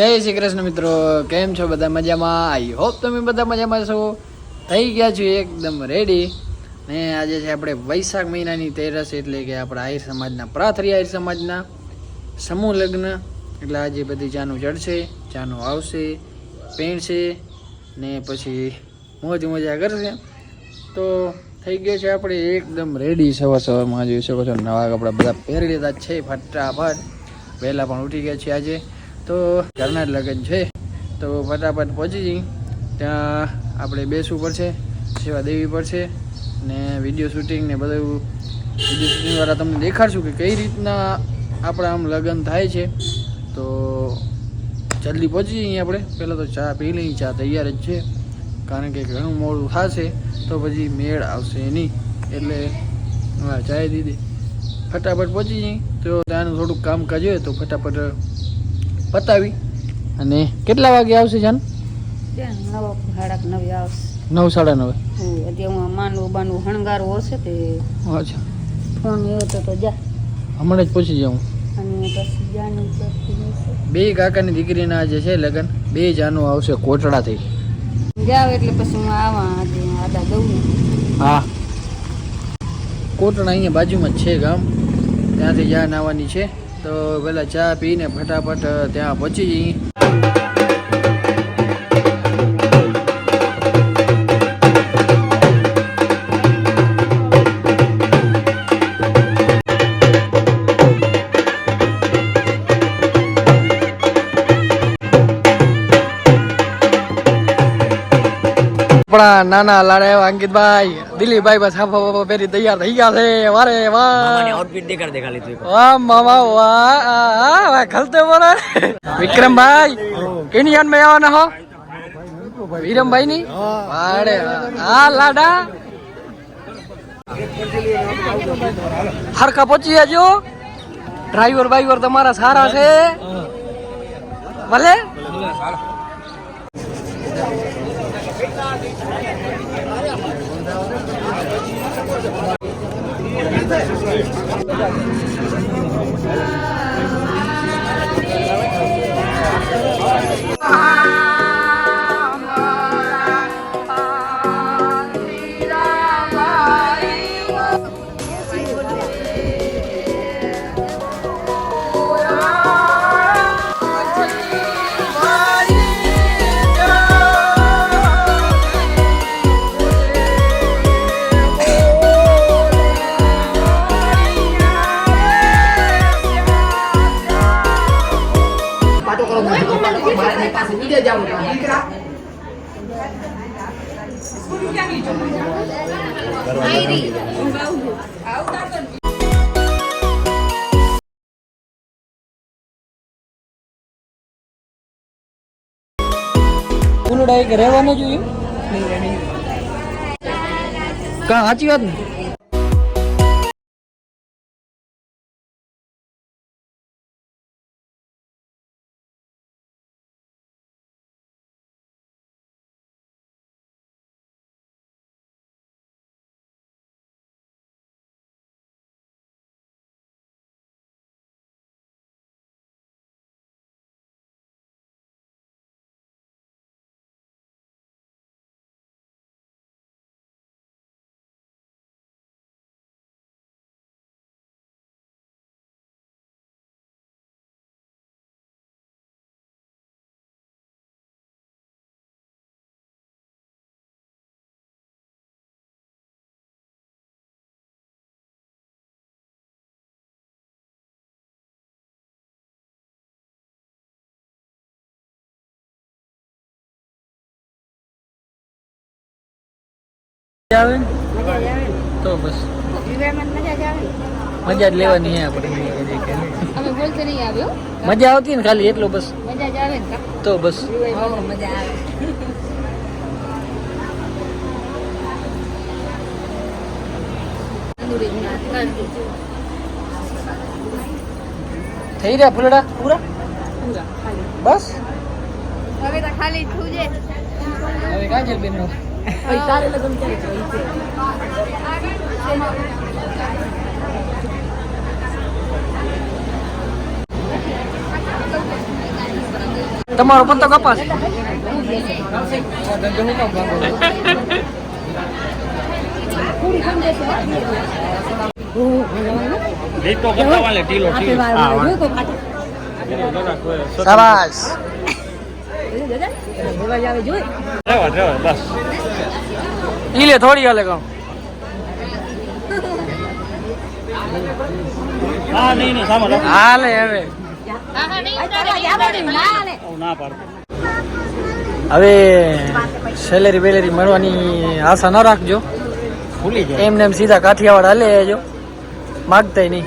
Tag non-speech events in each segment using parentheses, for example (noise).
જય શ્રી કૃષ્ણ મિત્રો, કેમ છો બધા મજામાં? આઈ હોપ તમે બધા મજામાં છો. થઈ ગયા છો એકદમ રેડી ને આજે છે આપણે વૈશાખ મહિનાની તેરસ એટલે કે આપણા આહિર સમાજના, પ્રાથરી આહિર સમાજના સમૂહ લગ્ન. એટલે આજે બધી ચાનું ચડશે ચાનું આવશે પહેણશે ને પછી મોજ મજા કરશે. તો થઈ ગયો છે આપણે એકદમ રેડી સવાર સવારમાં. જોઈ શકો છો નવા કપડાં બધા પહેરી લીધા છે ફટાફટ. વહેલા પણ ઉઠી ગયા છે આજે. તો ઘરના જ લગ્ન છે. તો ફટાફટ પહોંચી જઈ ત્યાં આપણે બેસવું પડશે, સેવા દેવી પડશે ને વીડિયો શૂટિંગ ને બધું. વીડિયો શૂટિંગવાળા તમને દેખાડશું કે કઈ રીતના આપણા આમ લગ્ન થાય છે. તો જલ્દી પહોંચી જઈએ આપણે. પહેલાં તો ચા પી લઈ ચા તૈયાર જ છે. કારણ કે ઘણું મોડું થશે, તો પછી મેળ આવશે નહીં. એટલે હા, ચાય દીધી. ફટાફટ પહોંચી જઈ તો ત્યાંનું થોડુંક કામ કાજ હોય તો ફટાફટ પતાવી અને કેટલા વાગે આવશે જાન? નવ સાડા નવે આવશે. નવ સાડા નવે. હું અત્યારે હું માનવું બાનવું હણગારું હશે તે અચ્છા. ફોન એવો તો તો જા. હમણાં જ પૂછી જાઉં. અને પછી જાનું ચોખ્ખી બે કાકાની દીકરીના જે છે લગ્ન. બે જાનું આવશે કોટડાથી. જાવ એટલે પછી હું આવા આજે આદા ને હા. કોટડા અહીંયા બાજુમાં જ છે ગામ. ત્યાંથી જાન આવવાની છે. તો પહેલાં ચા પીને ફટાફટ ત્યાં પહોંચી જઈએ. આપણા નાના લાડા એવા અંકિતભાઈ દિલીપભાઈ બસ હાફો બાફા પહેરી તૈયાર થઈ ગયા છે. વારે વાહ. આઉટફિટ દેખાડ દે ખાલી વાહ મામા વાહ. વાહ ખલતે બોલે. વિક્રમભાઈ કેની યાદ મેં આવવાના હો? વિરમભાઈ ની વાડે. આ લાડા. હરખા પહોંચી જજો ડ્રાઈવર બાઈવર તમારા સારા છે? ભલે? 对，对，对。ઉલડા રહેવા રહેવાનું જોઈએ? કાં સાચી વાત ને? આવે? તો બસ. મજા જ લેવાની હે આપણે મજા આવતી ને ખાલી એટલો બસ? તો. બસ. થઈ રહ્યા ફૂલડા? પૂરા? પૂરા. બસ? હવે તો ખાલી હવે કાજલ બેન પછી તારે લગ્ન ક્યારે છે? તમારો પત્તો કપાસ શાબાશ ઈ લે થોડી હાલે કામ. હાલે હવે. હવે સેલેરી બેલેરી મળવાની આશા ન રાખજો. એમને એમ સીધા કાઠિયાવાડ હાલે જો. માગતાય નહીં.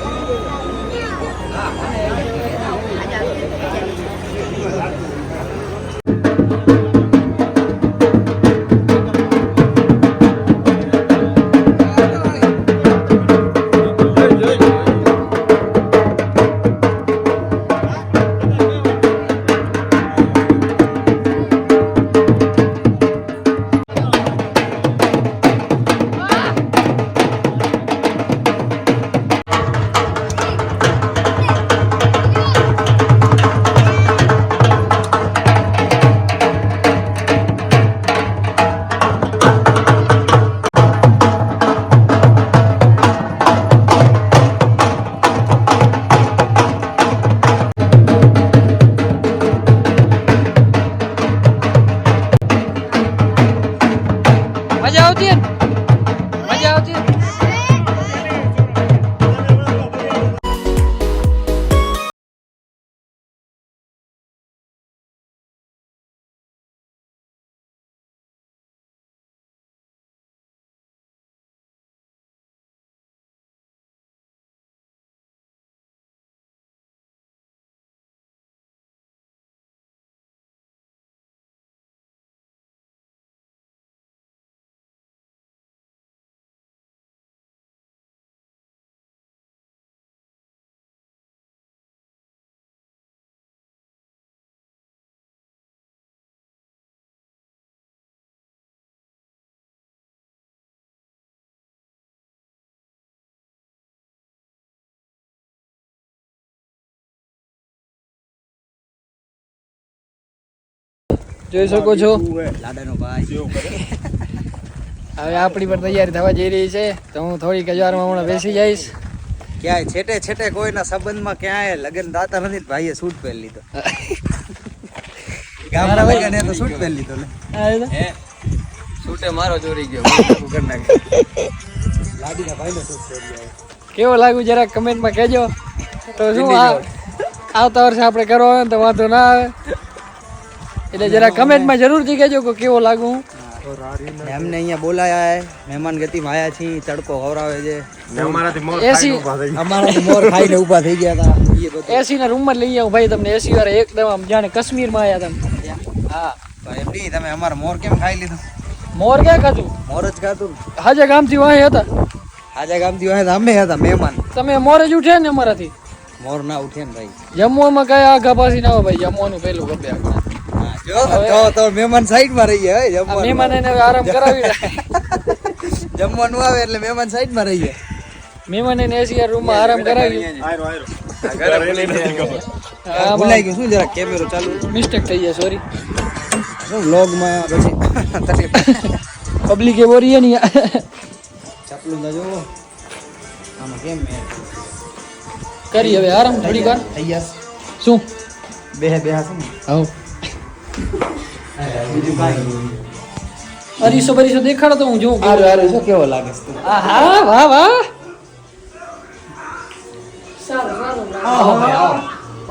જોઈ શકો છો. લાડાનો ભાઈ. હવે આપણી પણ તૈયારી થવા જઈ રહી છે તો હું થોડીક જ હમણાં બેસી જઈશ. ક્યાંય છેટે છેટે કોઈના સંબંધમાં ક્યાંય લગ્ન દાતા નથી ભાઈએ સૂટ પહેરી લીધો. ગામના લગ્ન એ તો સૂટ પહેરી લીધો ને છૂટે મારો ચોરી ગયો લાડીના ભાઈનો સૂટ પહેરી કેવો લાગ્યું જરાક કમેન્ટમાં કહેજો. તો શું આવતા વર્ષે આપણે કરવા આવે ને તો વાંધો ના આવે. એટલે જરા કમેન્ટમાં જરૂરથી કહેજો કે કેવો લાગુ એમને અહીંયા બોલાયા હે મહેમાન ગતિમાં આયા છી તડકો ખવડાવે છે. એસી અમારા મોર ખાઈને ઊભા થઈ ગયા હતા એસી ના રૂમમાં લઈ આવું ભાઈ તમને એસી વાળા એકદમ આમ જાણે કાશ્મીરમાં આવ્યા તમે હા એમ નહીં તમે અમારા મોર કેમ ખાઈ લીધું? મોર ક્યાં ખાધું? મોર જ ખાધું હાજે ગામથી વાંહે હતા. આજા ગામથી હોય અમે હતા મહેમાન. તમે મોરે જ ઉઠ્યા ને અમારાથી? મોર ના ઉઠે ને ભાઈ. જમવામાં કઈ આગા પાછી ના હોય ભાઈ જમવાનું પેલું હા, જો તો તો મહેમાન સાઈડમાં રહી ગયા હે, જમવાનું. મહેમાન એને આરામ કરાવી જમવાનું આવે એટલે મહેમાન સાઈડમાં રહી ગયા મહેમાન એને એસી રૂમમાં આરામ કરાવી હા ભૂલાઈ ગયું શું જરા કેમેરો ચાલુ? મિસ્ટેક થઈ જાય સોરી શું vlog પછી? (laughs) તકલીફ. પબ્લિક એ બોરી નહીં ચપલું ના જોવો આમાં કેમ કરી હવે આરામ થોડીક વાર. થઈ ગયા શું? બે બે હા ને? આવ. બીજું કાંઈ અરીસો બરીસો દેખાડો તો હું જોઉં. હારું હારું જો કેવો લાગે છે. આહા વાહ વાહ.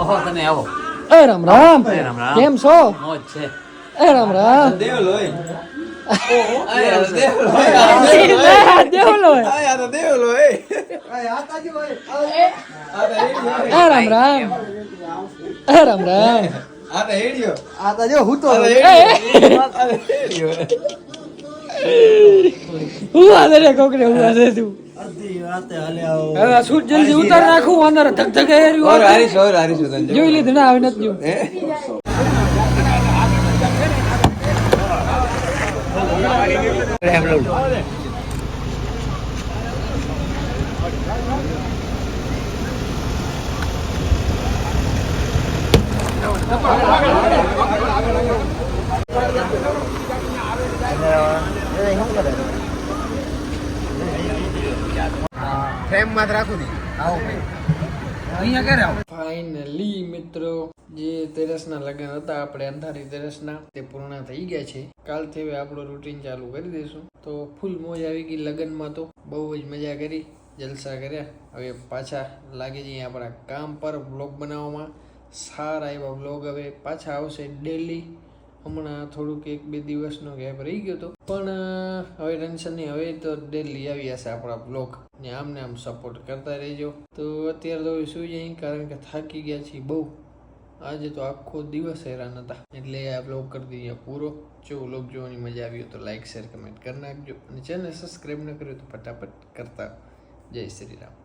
ઓહો તમે આવો. એ રામ રામ. રામ. રામ. કેમ છો? મોજ છે. એ રામ રામ. દેવલો રામ રામ. એ રામ રામ. હું તો હું હું આદર તું. સૂટ જલ્દી ઉતાર નાખું હારીશ ઓર હારીશ જોઈ લીધું ના આવે નથી જોયું. ફાઇનલી મિત્રો, જે તેરસના લગ્ન હતા, આપણે અંધારી તેરસના તે પૂર્ણ થઈ ગયા છે. કાલથી હવે આપણું રૂટીન ચાલુ કરી દઈશું. તો ફૂલ મોજ આવી ગઈ લગ્નમાં તો. બહુ જ મજા કરી, જલસા કર્યા. હવે પાછા લાગી જઈએ આપણા કામ પર બ્લોગ બનાવવામાં. સારા એવા બ્લોગ હવે પાછા આવશે ડેલી હમણાં થોડુંક એક બે દિવસનો ગેપ રહી ગયો હતો પણ હવે ટેન્શન નહીં. હવે તો ડેલી આવી જશે આપણા બ્લોગ ને આમને આમ સપોર્ટ કરતા રહેજો. તો અત્યારે તો સુઈ જઈ કારણ કે થાકી ગયા છીએ બહુ. આજે તો આખો દિવસ હેરાન હતા. એટલે આ બ્લોગ કરી દઈએ પૂરો. જો બ્લોગ જોવાની મજા આવી તો લાઈક શેર કમેન્ટ કરી નાખજો. અને ચેનલ સબસ્ક્રાઈબ ન કર્યું તો ફટાફટ કરતા જય શ્રી રામ.